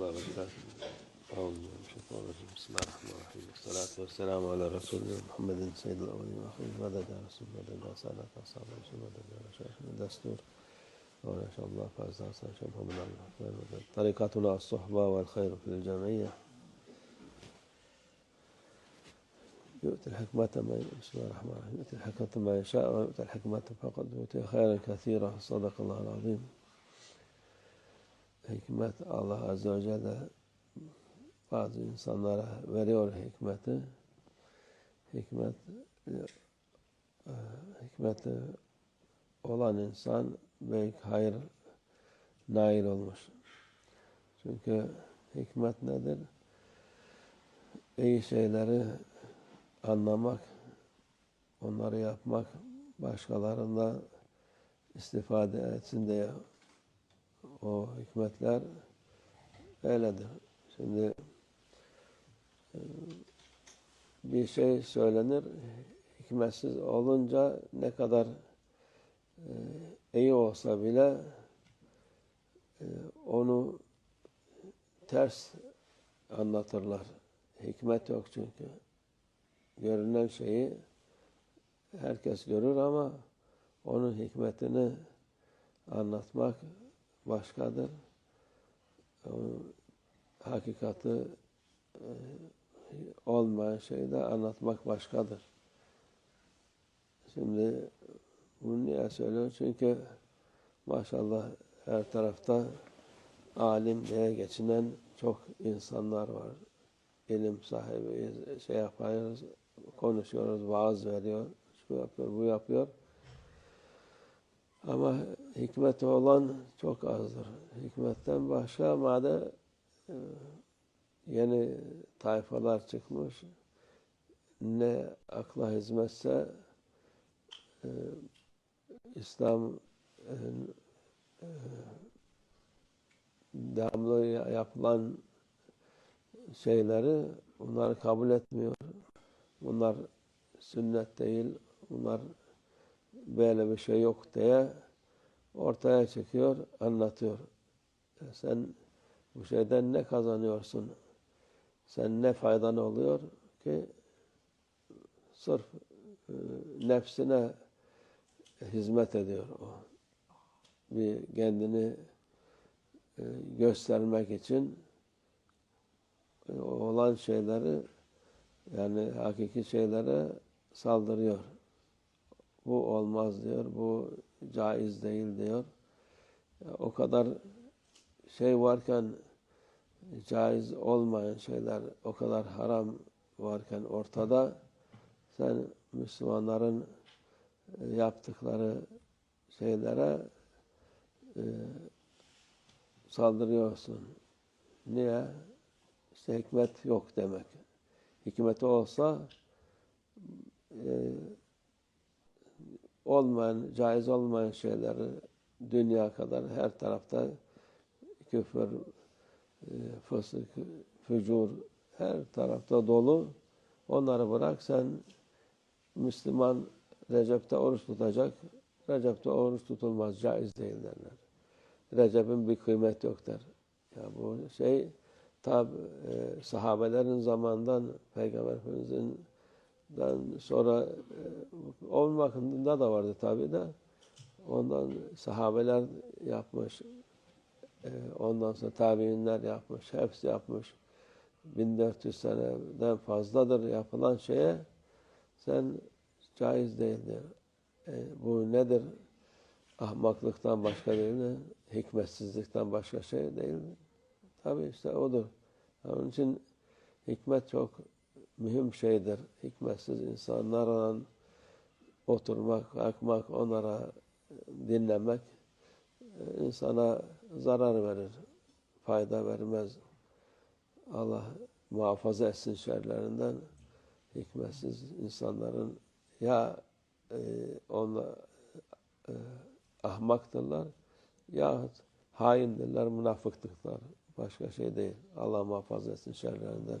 الله الله والسلام على رسولنا محمد سيد الأولين والآخرين. مدد يا رسول مدد يا سادة أصحاب رسول مدد يا شيخ من دستور. وإن شاء الله فاز شبه من مدد طريقتنا الصحبة والخير في الجمعية يؤتي الحكمة ما بسم الله الرحمن الرحيم. يؤتي الحكمة ما يشاء ويؤتي الحكمة فقد أوتي خيرا كثيرا. صدق الله العظيم. Hikmet Allah Azze ve Celle bazı insanlara veriyor hikmeti. Hikmet e, hikmeti olan insan büyük hayır nail olmuş. Çünkü hikmet nedir? İyi şeyleri anlamak, onları yapmak, başkalarında istifade etsin diye o hikmetler öyledir. Şimdi e, bir şey söylenir, hikmetsiz olunca ne kadar e, iyi olsa bile e, onu ters anlatırlar. Hikmet yok çünkü. Görünen şeyi herkes görür ama onun hikmetini anlatmak başkadır. O, hakikati e, olmayan şeyi de anlatmak başkadır. Şimdi bunu niye söylüyor? Çünkü maşallah her tarafta alim diye geçinen çok insanlar var. İlim sahibi, şey yapıyoruz, konuşuyoruz, vaaz veriyor, şu yapıyor, bu yapıyor. Ama hikmeti olan çok azdır. Hikmetten başka madde e, yeni tayfalar çıkmış. Ne akla hizmetse e, İslam e, e, devamlı yapılan şeyleri bunlar kabul etmiyor. Bunlar sünnet değil. Bunlar böyle bir şey yok diye ortaya çıkıyor, anlatıyor. Sen bu şeyden ne kazanıyorsun? Sen ne faydan oluyor ki sırf e, nefsine hizmet ediyor o. Bir kendini e, göstermek için e, olan şeyleri yani hakiki şeylere saldırıyor bu olmaz diyor, bu caiz değil diyor. O kadar şey varken caiz olmayan şeyler, o kadar haram varken ortada sen Müslümanların yaptıkları şeylere e, saldırıyorsun. Niye? İşte hikmet yok demek. Hikmeti olsa e, olmayan, caiz olmayan şeyleri dünya kadar her tarafta küfür, e, fısık, fücur her tarafta dolu. Onları bırak sen Müslüman Recep'te oruç tutacak. Recep'te oruç tutulmaz, caiz değil derler. Recep'in bir kıymet yok der. Ya bu şey tabi e, sahabelerin zamandan Peygamber Efendimiz'in sonra e, onun vakitinde da vardı tabi de. Ondan sahabeler yapmış. E, ondan sonra tabiinler yapmış. Hepsi yapmış. 1400 seneden fazladır yapılan şeye sen caiz değildir. E, bu nedir? Ahmaklıktan başka değil mi? Hikmetsizlikten başka şey değil mi? Tabi işte odur. Onun için hikmet çok mühim şeydir. Hikmetsiz insanlarla oturmak, kalkmak, onlara dinlemek insana zarar verir, fayda vermez. Allah muhafaza etsin şerlerinden. Hikmetsiz insanların ya e, onlar e, ahmaktırlar yahut haindirler, münafıktıklar. Başka şey değil. Allah muhafaza etsin şerlerinden.